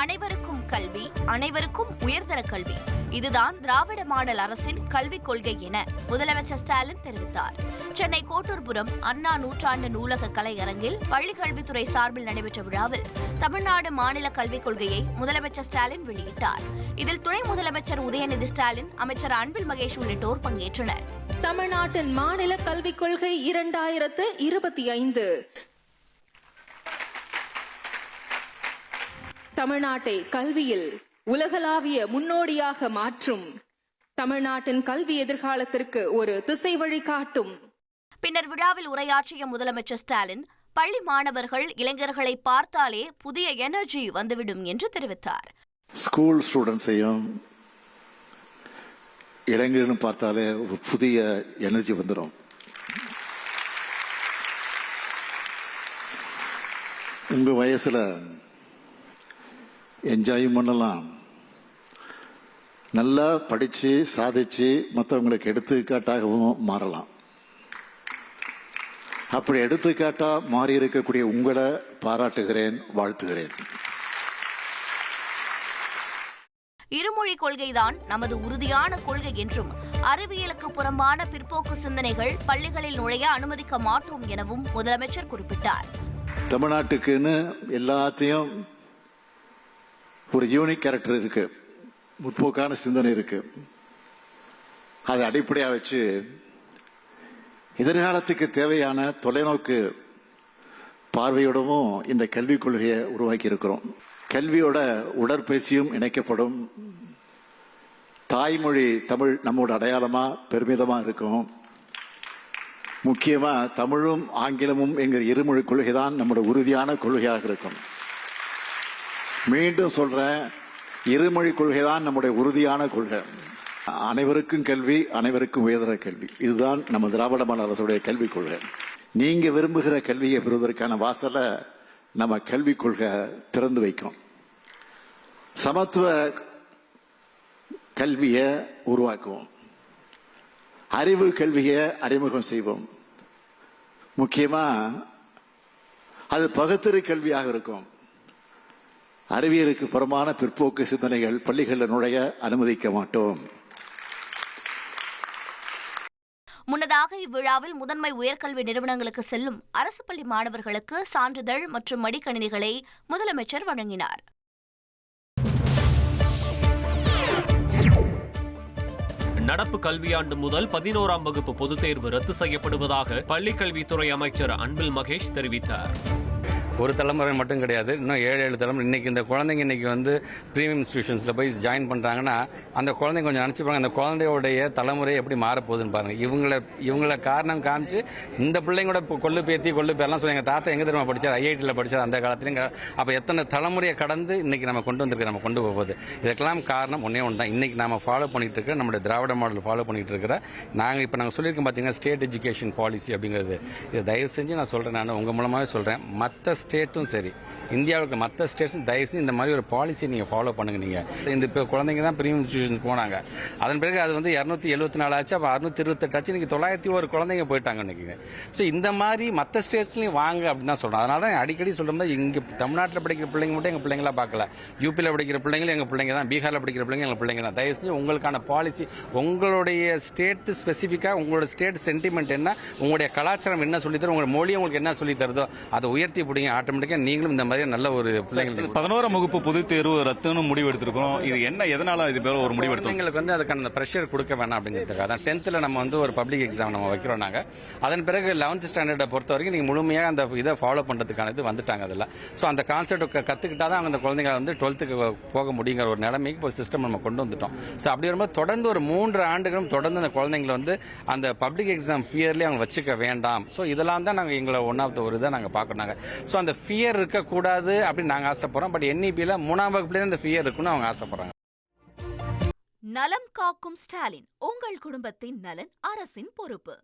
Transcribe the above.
அனைவருக்கும் கல்வி அனைவருக்கும் உயர்தர கல்வி. இதுதான் திராவிட மாடல் அரசின் கல்விக் கொள்கை என முதலமைச்சர் ஸ்டாலின் தெரிவித்தார். சென்னை கோட்டூர்புரம் அண்ணா நூற்றாண்டு நூலக கலையரங்கில் பள்ளிக்கல்வித்துறை சார்பில் நடைபெற்ற விழாவில் தமிழ்நாடு மாநில கல்விக் கொள்கையை முதலமைச்சர் ஸ்டாலின் வெளியிட்டார். இதில் துணை முதலமைச்சர் உதயநிதி ஸ்டாலின் அமைச்சர் அன்பில் மகேஷ் உள்ளிட்டோர் பங்கேற்றனர். தமிழ்நாட்டின் மாநில கல்விக் கொள்கை இரண்டாயிரத்து இருபத்தி ஐந்து. தமிழ்நாட்டை கல்வியில் உலகளாவிய முன்னோடியாக மாற்றும். தமிழ்நாட்டின் கல்வி எதிர்காலத்திற்கு ஒரு திசை வழி காட்டும். பின்னர் விழாவில் உரையாற்றிய முதலமைச்சர் ஸ்டாலின் பள்ளி மாணவர்கள் இளைஞர்களை பார்த்தாலே புதிய எனர்ஜி வந்துவிடும் என்று தெரிவித்தார். ஸ்கூல் ஸ்டூடெண்ட்ஸையும் இளைஞர்களும் பார்த்தாலே ஒரு புதிய எனர்ஜி வந்துடும் உங்க வயசுல என்ஜாயும் பண்ணலாம். நல்லா படிச்சு சாதிச்சு மற்றவங்களுக்கு எடுத்துக்காட்டாகவும் மாறலாம். அப்படி எடுத்துக்காட்டா மாறி இருக்கக்கூடிய உங்களை பாராட்டுகிறேன் வாழ்த்துகிறேன். இருமொழி கொள்கைதான் நமது உறுதியான கொள்கை என்றும் அறிவியலுக்கு புறம்பான பிற்போக்கு சிந்தனைகள் பள்ளிகளில் நுழைய அனுமதிக்க மாட்டோம் எனவும் முதலமைச்சர் குறிப்பிட்டார். தமிழ்நாட்டுக்குன்னு எல்லாத்தையும் ஒரு யூனிக் கேரக்டர் இருக்கு. முற்போக்கான சிந்தனை இருக்கு. அதை அடிப்படையாக வச்சு எதிர்காலத்துக்கு தேவையான தொலைநோக்கு பார்வையோடவும் இந்த கல்விக் கொள்கையை உருவாக்கி இருக்கிறோம் கல்வியோட உடற்பயிற்சியும் இணைக்கப்படும். தாய்மொழி தமிழ் நம்மோட அடையாளமா பெருமிதமா இருக்கும். முக்கியமா தமிழும் ஆங்கிலமும் என்கிற இருமொழி கொள்கை தான் நம்மளோட உறுதியான கொள்கையாக இருக்கும். மீண்டும் சொல்றேன் இருமொழி கொள்கை தான் நம்முடைய உறுதியான கொள்கை. அனைவருக்கும் கல்வி அனைவருக்கும் உயர்தர கல்வி. இதுதான் நம்ம திராவிட மாநில அரசுடைய கல்விக் கொள்கை. நீங்க விரும்புகிற கல்வியை பெறுவதற்கான வாசலை நம்ம கல்விக் கொள்கை திறந்து வைக்கும். சமத்துவ கல்வியை உருவாக்குவோம். அறிவு கல்வியை அறிமுகம் செய்வோம். முக்கியமா அது பகுத்தறி கல்வியாக இருக்கும். அறிவியலுக்கு புறமான பிற்போக்கு சிந்தனைகள் பள்ளிகளில் நுழைய அனுமதிக்க மாட்டோம். முன்னதாக இவ்விழாவில் முதன்மை உயர்கல்வி நிறுவனங்களுக்கு செல்லும் அரசு பள்ளி மாணவர்களுக்கு சான்றிதழ் மற்றும் மடிக்கணினிகளை முதலமைச்சர் வழங்கினார். நடப்பு கல்வியாண்டு முதல் பதினோராம் வகுப்பு பொதுத் தேர்வு ரத்து செய்யப்படுவதாக பள்ளிக்கல்வித்துறை அமைச்சர் அன்பில் மகேஷ் தெரிவித்தார். ஒரு தலைமுறை மட்டும் கிடையாது. இன்னும் ஏழு ஏழு தலைமுறை. இன்னைக்கு இந்த குழந்தைங்க இன்னைக்கு வந்து ப்ரீமியம் இன்ஸ்டியூஷன்ஸில் போய் ஜாயின் பண்ணுறாங்கன்னா அந்த குழந்தைங்க கொஞ்சம் நினச்சிப்பாங்க அந்த குழந்தையோடைய தலைமுறை எப்படி மாறப்போகுதுன்னு பாருங்க. இவங்கள இவங்கள காரணம் காமிச்சு இந்த பிள்ளைங்களோட இப்போ கொள்ளு பேத்தி கொள்ளு பேரெல்லாம் சொல்லி எங்கள் தாத்தா எங்கே தெரியுமா படிச்சார்? ஐஐடியில் படிச்சார் அந்த காலத்துலையும் அப்போ எத்தனை தலைமுறையை கடந்து இன்னைக்கு நம்ம கொண்டு வந்திருக்க நம்ம கொண்டு போகுது இதுக்கெல்லாம் காரணம் ஒன்றே ஒன்று தான் இன்னைக்கு நம்ம ஃபாலோ பண்ணிட்டு இருக்க நம்மளுடைய திராவிட மாடல் ஃபாலோ பண்ணிட்டு இருக்கிற நாங்கள் இப்போ நாங்கள் சொல்லியிருக்கோம் பார்த்தீங்கன்னா ஸ்டேட் எஜுகேஷன் பாலிசி அப்படிங்கிறது. இதை தயவு செஞ்சு நான் சொல்கிறேன் நான் உங்கள் மூலமாகவே சொல்கிறேன் மற்ற ஸ்டேட்டும் சரி. இந்தியாவுக்கு மற்ற ஸ்டேட்ஸும் தயவுசெஞ்சு இந்த மாதிரி ஒரு பாலிசி நீங்கள் ஃபாலோ பண்ணுங்க நீங்கள் இந்த இப்போ குழந்தைங்க தான் ப்ரீமியம் இன்ஸ்டியூஷன்ஸ் போனாங்க. அதன் பிறகு அது வந்து இரநூத்தி எழுபத்தி நாலு ஆச்சு அப்போ அறுநூத்தி இருபத்தெட்டு ஆச்சு இன்னைக்கு தொள்ளாயிரத்தி ஒரு குழந்தைங்க போயிட்டாங்க இன்னைக்கு ஸோ இந்த மாதிரி மற்ற ஸ்டேட்ஸ்லையும் வாங்க அப்படின்னு தான் சொல்கிறேன் அதனால தான் அடிக்கடி சொல்லும்போது இங்கே தமிழ்நாட்டில் படிக்கிற பிள்ளைங்க மட்டும் எங்கள் பிள்ளைங்களா பார்க்கல. யூபியில் படிக்கிற பிள்ளைங்களும் எங்கள் பிள்ளைங்க தான். பீகாரில் படிக்கிற பிள்ளைங்க எங்கள் பிள்ளைங்க தான். தயவுசெய்து உங்களுக்கான பாலிசி உங்களுடைய ஸ்டேட்டு ஸ்பெசிஃபிக்காக உங்களோட ஸ்டேட் சென்டிமெண்ட் என்ன உங்களுடைய கலாச்சாரம் என்ன சொல்லித்தரும் உங்களோட மொழி உங்களுக்கு என்ன சொல்லி தருதோ அதை உயர்த்தி பிடிங்க. ஆட்டோமேட்டிக்காக நீங்களும் இந்த மாதிரி நல்ல ஒரு பிள்ளைங்களுக்கு பதினோராம் வகுப்பு பொதுத் தேர்வு ரத்துன்னு முடிவு எடுத்திருக்கோம் இது என்ன எதனால இது பேர் ஒரு முடிவு எடுத்தோம்? குழந்தைங்களுக்கு வந்து அதுக்கான ப்ரெஷர் கொடுக்க வேணாம் அப்படிங்கிறதுக்காக. அதான் டென்த்தில் நம்ம வந்து ஒரு பப்ளிக் எக்ஸாம் நம்ம வைக்கிறோம் நாங்கள் அதன் பிறகு லெவன்த் ஸ்டாண்டர்டை பொறுத்த வரைக்கும் நீங்கள் முழுமையாக அந்த இதை ஃபாலோ பண்ணுறதுக்கான இது வந்துட்டாங்க அதில் ஸோ அந்த கான்செப்ட் கற்றுக்கிட்டா தான் அந்த குழந்தைங்க வந்து டுவெல்த்துக்கு போக முடியுங்கிற ஒரு நிலைமைக்கு இப்போ சிஸ்டம் நம்ம கொண்டு வந்துட்டோம். ஸோ அப்படி வரும்போது தொடர்ந்து ஒரு மூன்று ஆண்டுகளும் தொடர்ந்து அந்த குழந்தைங்களை வந்து அந்த பப்ளிக் எக்ஸாம் ஃபியர்லேயே அவங்க வச்சுக்க வேண்டாம். ஸோ இதெல்லாம் தான் நாங்கள் எங்களை ஒன் ஆஃப் த ஒரு இதை நாங்கள் பார்க்கணும் நாங்கள் ஸோ அந்த ஃபியர் இருக்கக்கூடாது அப்படின்னு நாங்கள் ஆசைப்படுறோம். பட் என்இபியில் மூணாம் வகுப்புலேயே அந்த ஃபியர் இருக்குன்னு அவங்க ஆசைப்படுறாங்க. நலம் காக்கும் ஸ்டாலின் உங்கள் குடும்பத்தின் நலன் அரசின் பொறுப்பு.